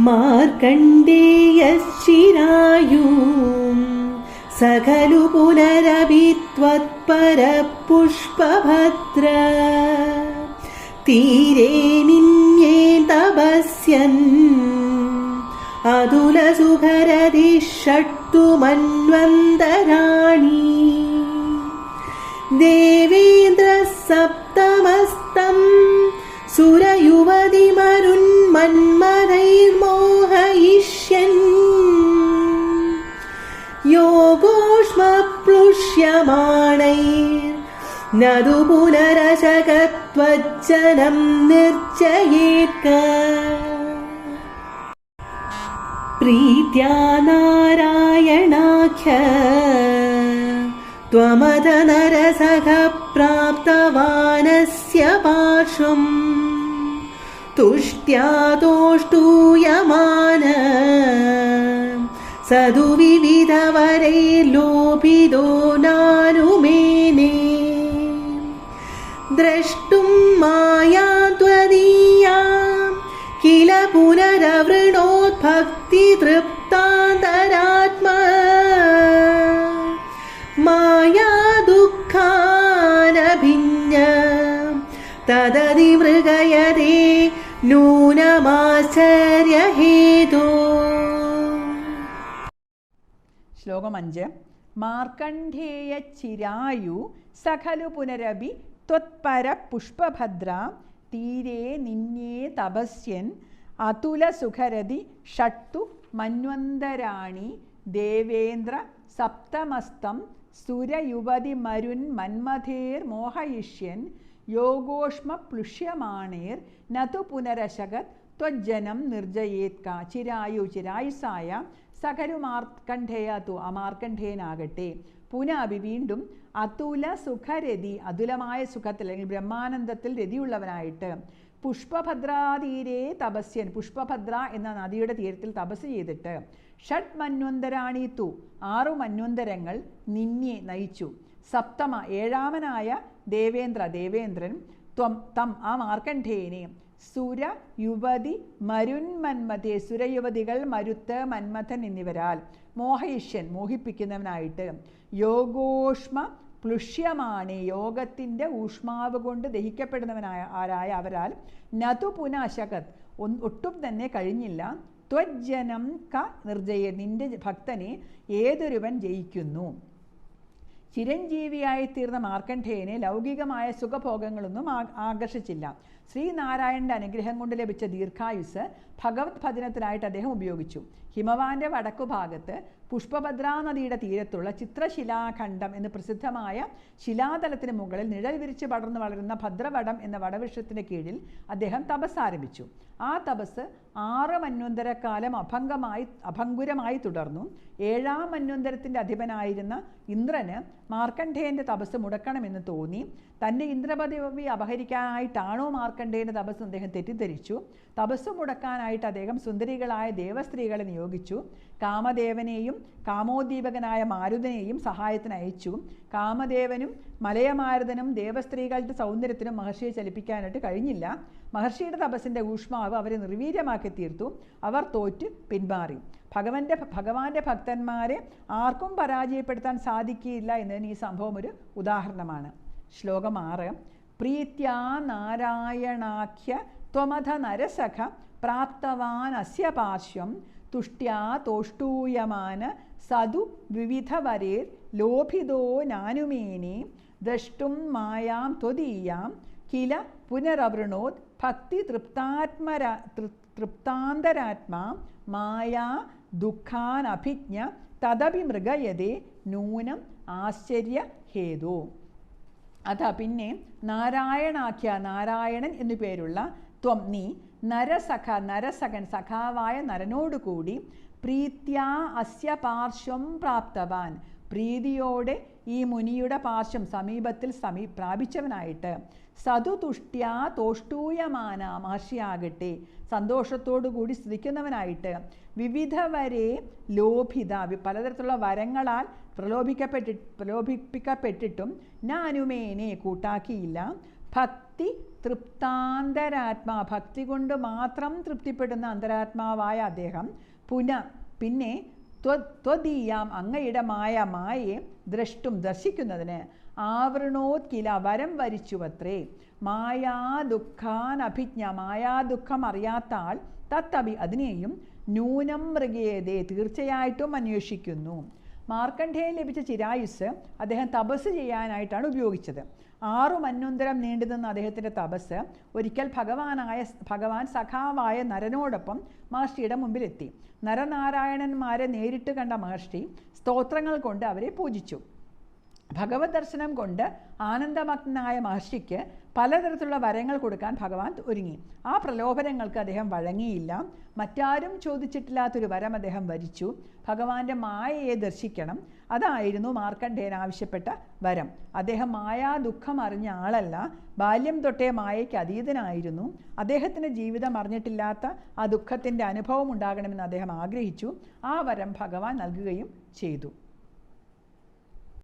മാർക്കണ്ഡേയശിരായൂം സഖലു പുനരപി ത്വത്പരപുഷ്പഭദ്ര തീരേ നിന്യേ തപസ്യൻ അതുലസുഖരതി ഷട്ടു മന്വന്തരാണി യോഗോഷ്മപ്ലുഷ്യമാണൈർ നതു പുനരശകത്വജ്ജനം നിർച്ചയേക്ക प्रीत्या नारायणाख्य त्वमथ नरसख प्राप्तवानस्य पार्श्वम् तुष्ट्या സതു വിവിധ വരൈ ലോഭിതോ നാനുമേനെ ദ്രഷ്ടും മായാ ത്വദീയാ കില പുനരവൃണോദ്ഭക്തി തൃപ്താന്തരാത്മ. മായാ ദുഃഖാനഭിഞ്ഞ തദതി മൃഗയതേ നൂനമാശ്ചര്യഹേ ശ്ലോകം അഞ്ച്. മാർക്കണ്ഠേയ ചിരായു സഖലു പുനരപി ത്വത്പര പുഷ്പഭദ്ര തീരേ നിന്യേ തപസ്യൻ അതുല സുഖരതി ഷട്ടു മന്വന്തരാണി ദേവേന്ദ്ര സപ്തമസ്തം സുരയുവതി മരുൻ മന്മഥേർ മോഹയിഷ്യൻ യോഗോഷ്മ പ്ലുഷ്യമാണേർ നതു പുനരശകത് ത്വജ്ജനം നിർജയേത്ക. ചിരായു ചിരായുസായ സഖരു മാർക്കണ്ഠേയ തു ആ മാർക്കണ്ഠേയനാകട്ടെ പുനഃ വീണ്ടും അതുല സുഖരതി അതുലമായ സുഖത്തിൽ അല്ലെങ്കിൽ ബ്രഹ്മാനന്ദത്തിൽ രതിയുള്ളവനായിട്ട്. പുഷ്പഭദ്രാതീരേ തപസ്യൻ പുഷ്പഭദ്ര എന്ന നദിയുടെ തീരത്തിൽ തപസ് ചെയ്തിട്ട്. ഷഡ് മന്വന്തരാണി തു ആറു മന്വന്തരങ്ങൾ നിന്നെ നയിച്ചു. സപ്തമ ഏഴാമനായ ദേവേന്ദ്ര ദേവേന്ദ്രൻ ത്വം തം ആ മാർക്കണ്ഠേയനെ. സുര യുവതി മരുന്മന്മതേ സുരയുവതികൾ മരുത്ത് മന്മഥൻ എന്നിവരാൽ മോഹയിഷ്യൻ മോഹിപ്പിക്കുന്നവനായിട്ട്. യോഗോഷ്മ പ്ലുഷ്യമാണ് യോഗത്തിന്റെ ഊഷ്മാവ് കൊണ്ട് ദഹിക്കപ്പെടുന്നവനായ ആരായ അവരാൽ നതു പുനഃശകത്. ഒട്ടും തന്നെ കഴിഞ്ഞില്ല. ത്വജ്ജനം ക നിർജയ നിന്റെ ഭക്തനെ ഏതൊരുവൻ ജയിക്കുന്നു. ചിരഞ്ജീവിയായി തീർന്ന മാർക്കണ്ഠേയനെ ലൗകികമായ സുഖഭോഗങ്ങളൊന്നും ആകർഷിച്ചില്ല. ശ്രീനാരായണന്റെ അനുഗ്രഹം കൊണ്ട് ലഭിച്ച ദീർഘായുസ് ഭഗവത് ഭജനത്തിനായിട്ട് അദ്ദേഹം ഉപയോഗിച്ചു. ഹിമവാന്റെ വടക്കുഭാഗത്ത് പുഷ്പഭദ്രാ നദിയുടെ തീരത്തുള്ള ചിത്രശിലാഖണ്ഡം എന്ന് പ്രസിദ്ധമായ ശിലാതലത്തിന് മുകളിൽ നിഴൽ വിരിച്ച് പടർന്നു വളരുന്ന ഭദ്രവടം എന്ന വടവൃക്ഷത്തിന് കീഴിൽ അദ്ദേഹം തപസ് ആരംഭിച്ചു. ആ തപസ് ആറ് മന്വന്തരക്കാലം അഭംഗമായി അഭംഗുരമായി തുടർന്നു. ഏഴാം മന്വന്തരത്തിന്റെ അധിപനായിരുന്ന ഇന്ദ്രന് മാർക്കണ്ഠേയന്റെ തപസ് മുടക്കണമെന്ന് തോന്നി. തന്റെ ഇന്ദ്രപദവി അപഹരിക്കാനായിട്ടാണോ മാർക്കണ്ഡേയന്റെ തപസ് അദ്ദേഹം തെറ്റിദ്ധരിച്ചു. തപസ് മുടക്കാനായിട്ട് അദ്ദേഹം സുന്ദരികളായ ദേവസ്ത്രീകളെ നിയോഗിച്ചു. കാമദേവനെയും കാമോദ്ദീപകനായ മാരുതനെയും സഹായത്തിന് അയച്ചു. കാമദേവനും മലയമാരുതനും ദേവസ്ത്രീകളുടെ സൗന്ദര്യത്തിനും മഹർഷിയെ ചലിപ്പിക്കാനായിട്ട് കഴിഞ്ഞില്ല. മഹർഷിയുടെ തപസ്സിന്റെ ഊഷ്മാവ് അവരെ നിർവീര്യമാക്കി തീർത്തു. അവർ തോറ്റ് പിന്മാറി ഭഗവന്റെ ഭഗവാന്റെ ഭക്തന്മാരെ ആർക്കും പരാജയപ്പെടുത്താൻ സാധിക്കില്ല എന്നതിന് ഈ സംഭവം ഒരു ഉദാഹരണമാണ്. ശ്ലോകം ആറ്. പ്രീത്യാ നാരായണാഖ്യ ത്വമഥ നരസഖ പ്രാപ്തവാൻ അസ്യ പാർശ്വം തുഷ്ട്യാ തോഷ്ടൂയമാന സതു വിവിധവരേർ ലോഭിതോ നാനുമേനെ ദ്രഷ്ടും മായാം ത്വദീയാം കില പുനരവൃണോത് ഭക്തി തൃപ്താത്മര തൃപ്താന്തരാത്മാ മായാ ദുഃഖാനഭിജ്ഞ തദപി മൃഗയതേ നൂനം ആശ്ചര്യ ഹേതു. അതാ പിന്നെ നാരായണാഖ്യ നാരായണൻ എന്നു പേരുള്ള ത്വം നീ നരസഖ നരസഖൻ സഖാവായ നരനോടുകൂടി പ്രീത്യാ അസ്യ പാർശ്വം പ്രാപ്തവാൻ. പ്രീതിയോടെ ഈ മുനിയുടെ പാർശ്വം സമീപത്തിൽ സമീ പ്രാപിച്ചവനായിട്ട്. സതുതുഷ്ട്യാ തോഷ്ടൂയമാന മഹർഷിയാകട്ടെ. സന്തോഷത്തോടുകൂടി സ്തുതിക്കുന്നവനായിട്ട്. വിവിധ വരെ ലോഭിത പലതരത്തിലുള്ള വരങ്ങളാൽ പ്രലോഭിക്കപ്പെട്ടി പ്രലോഭിപ്പിക്കപ്പെട്ടിട്ടും നാനുമേനെ കൂട്ടാക്കിയില്ല. ഭക്തി തൃപ്താന്തരാത്മാ ഭക്തി കൊണ്ട് മാത്രം തൃപ്തിപ്പെടുന്ന അന്തരാത്മാവായ അദ്ദേഹം പുന പിന്നെ ത്വ- ത്വദീയാം അങ്ങയുടെ മായ മായയെ ദ്രഷ്ടും ദർശിക്കുന്നതിന് ആവൃണോത്കില വരം വരിച്ചുവത്രേ. മായാ ദുഃഖാനഭിജ്ഞ മായാ ദുഃഖം അറിയാത്ത ആൾ തത്തഭി അതിനെയും ന്യൂനം മൃഗേതേ തീർച്ചയായിട്ടും അന്വേഷിക്കുന്നു. മാർക്കണ്ഠേയൻ ലഭിച്ച ചിരായുസ് അദ്ദേഹം തപസ് ചെയ്യാനായിട്ടാണ് ഉപയോഗിച്ചത്. ആറു മന്വന്തരം നീണ്ടുനിന്ന അദ്ദേഹത്തിന്റെ തപസ് ഒരിക്കൽ ഭഗവാനായ ഭഗവാൻ സഖാവായ നരനോടൊപ്പം മഹർഷിയുടെ മുമ്പിലെത്തി. നരനാരായണന്മാരെ നേരിട്ട് കണ്ട മഹർഷി സ്തോത്രങ്ങൾ കൊണ്ട് അവരെ പൂജിച്ചു. ഭഗവത് ദർശനം കൊണ്ട് ആനന്ദമഗ്നായ മഹർഷിക്ക് പലതരത്തിലുള്ള വരങ്ങൾ കൊടുക്കാൻ ഭഗവാൻ ഒരുങ്ങി. ആ പ്രലോഭനങ്ങൾക്ക് അദ്ദേഹം വഴങ്ങിയില്ല. മറ്റാരും ചോദിച്ചിട്ടില്ലാത്തൊരു വരം അദ്ദേഹം വരിച്ചു. ഭഗവാന്റെ മായയെ ദർശിക്കണം. അതായിരുന്നു മാർക്കണ്ഡേയൻ ആവശ്യപ്പെട്ട വരം. അദ്ദേഹം മായാ ദുഃഖം അറിഞ്ഞ ആളല്ല. ബാല്യം തൊട്ടേ മായയ്ക്ക് അതീതനായിരുന്നു. അദ്ദേഹത്തിന്റെ ജീവിതം അറിഞ്ഞിട്ടില്ലാത്ത ആ ദുഃഖത്തിന്റെ അനുഭവം ഉണ്ടാകണമെന്ന് അദ്ദേഹം ആഗ്രഹിച്ചു. ആ വരം ഭഗവാൻ നൽകുകയും ചെയ്തു.